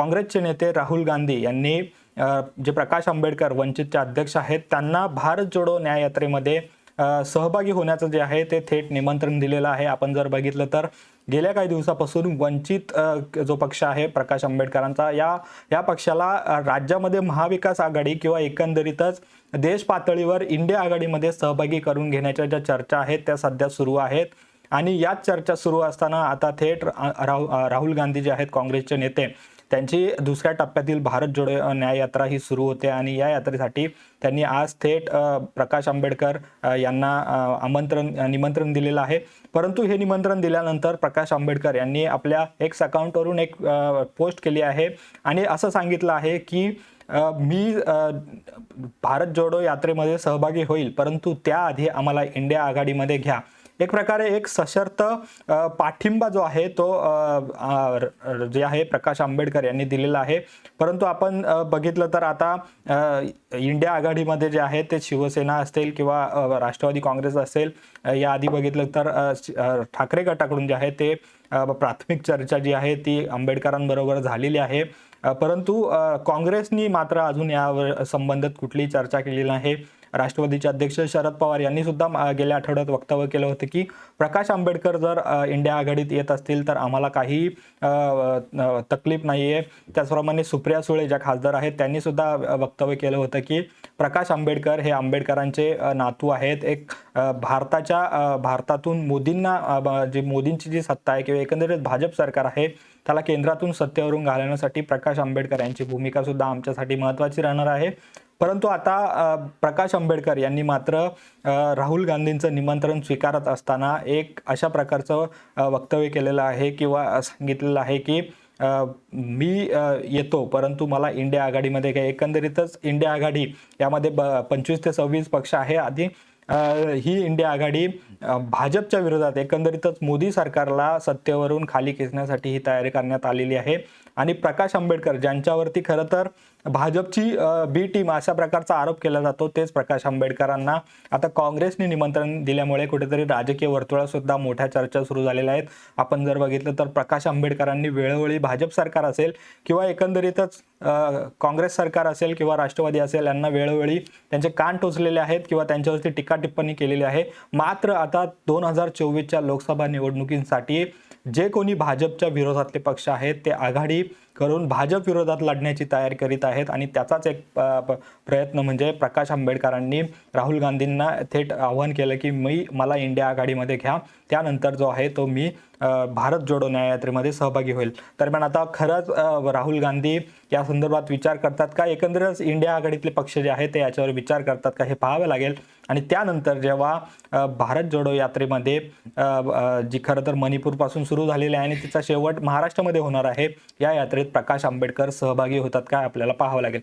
काँग्रेसचे नेते राहुल गांधी यांनी जे प्रकाश आंबेडकर वंचितचे अध्यक्ष आहेत त्यांना भारत जोडो न्याय यात्रेमध्ये सहभागी होण्याचं जे आहे ते थेट निमंत्रण दिलेलं आहे. आपण जर बघितलं तर गेल्या काही दिवसापासून वंचित जो पक्ष आहे प्रकाश आंबेडकरांचा या या पक्षाला राज्यामध्ये महाविकास आघाडी किंवा एकंदरीतच देश पातळीवर इंडिया आघाडीमध्ये सहभागी करून घेण्याच्या ज्या चर्चा आहेत त्या सध्या सुरू आहेत. आणि याच चर्चा सुरू असताना आता थेट राहुल गांधी जे आहेत काँग्रेसचे नेते त्यांची दुसऱ्या टप्प्यातील भारत जोडो न्याय यात्रा ही सुरू होते आणि या यात्रेसाठी त्यांनी आज थेट प्रकाश आंबेडकर यांना आमंत्रण निमंत्रण दिलेलं आहे. परंतु हे निमंत्रण दिल्यानंतर प्रकाश आंबेडकर यांनी आपल्या एक्स अकाउंटवरून एक पोस्ट केली आहे आणि असं सांगितलं आहे की मी भारत जोडो यात्रेमध्ये सहभागी होईल परंतु त्याआधी आम्हाला इंडिया आघाडीमध्ये घ्या. एक प्रकारे एक सशर्त पाठिंबा जो आहे तो जे आहे प्रकाश आंबेडकर यांनी दिलेला आहे. परंतु आपण बघितलं तर आता इंडिया आघाडीमध्ये जे आहे ते शिवसेना असेल किंवा राष्ट्रवादी काँग्रेस असेल या आधी बघितलं तर ठाकरे गटाकडून जे आहे ते प्राथमिक चर्चा जी आहे ती आंबेडकरांबरोबर झालेली आहे. परंतु काँग्रेसनी मात्र अजून यावर संबंधित कुठलीही चर्चा केलेली नाही. राष्ट्रवादीचे अध्यक्ष शरद पवार यांनी सुद्धा गेल्या आठवड्यात वक्तव्य केलं होतं की प्रकाश आंबेडकर जर इंडिया आघाडीत येत असतील तर आम्हाला काही तकलीफ नाही आहे त्याचप्रमाणे सुप्रिया सुळे ज्या खासदार आहेत त्यांनी सुद्धा वक्तव्य केलं होतं की प्रकाश आंबेडकर हे आंबेडकरांचे नातू आहेत. एक भारताच्या भारतातून मोदींना जी मोदींची जी सत्ता आहे किंवा एकंदरीत भाजप सरकार आहे त्याला केंद्रातून सत्तेवरून घालवण्यासाठी प्रकाश आंबेडकर यांची भूमिका सुद्धा आमच्यासाठी महत्त्वाची राहणार आहे. परंतु आता प्रकाश आंबेडकर यांनी मात्र राहुल गांधींचं निमंत्रण स्वीकारत असताना एक अशा प्रकारचं वक्तव्य केलेलं आहे किंवा सांगितलेलं आहे की मी येतो परंतु मला इंडिया आघाडीमध्ये काय एकंदरीतच इंडिया आघाडी यामध्ये ब पंचवीस ते सव्वीस पक्ष आहे. आधी ही इंडिया आघाडी भाजपच्या विरोधात एकंदरीतच मोदी सरकारला सत्तेवरून खाली खेचण्यासाठी ही तयारी करण्यात आलेली आहे. आणि प्रकाश आंबेडकर ज्यांच्यावरती खरं तर भाजपची बी टीम अशा प्रकारचा आरोप केला जातो तेच प्रकाश आंबेडकरांना आता काँग्रेसने निमंत्रण दिल्यामुळे कुठेतरी राजकीय वर्तुळात सुद्धा मोठ्या चर्चा सुरू झालेल्या आहेत. आपण जर बघितलं तर प्रकाश आंबेडकरांनी वेळोवेळी भाजप सरकार असेल किंवा एकंदरीतच काँग्रेस सरकार असेल किंवा राष्ट्रवादी असेल यांना वेळोवेळी त्यांचे कान टोचलेले आहेत किंवा त्यांच्यावरती टीका टिप्पणी केलेली आहे. मात्र आता दोन हजार चोवीसच्या लोकसभा निवडणुकींसाठी जे कोणी भाजपच्या विरोधातले पक्ष आहेत ते आघाडी करून भाजप विरोधात लढण्याची तयारी करीत आहेत आणि त्याचाच एक प- प्रयत्न म्हणजे प्रकाश आंबेडकरांनी राहुल गांधींना थेट आव्हान केलं की मी मला इंडिया आघाडीमध्ये घ्या. त्यानंतर जो आहे तो मी भारत जोडो न्याययात्रेमध्ये सहभागी होईल. दरम्यान आता खरंच राहुल गांधी या संदर्भात विचार करतात का? एकंदरच इंडिया आघाडीतले पक्ष जे आहेत ते याच्यावर विचार करतात का? हे पाहावं लागेल. आणि त्यानंतर जेव्हा भारत जोडो यात्रेमध्ये जी खरं तर मणिपूरपासून सुरू झालेली आहे आणि तिचा शेवट महाराष्ट्रामध्ये होणार आहे या यात्रेत प्रकाश आंबेडकर सहभागी होतात का? आपल्याला पाहावं लागेल.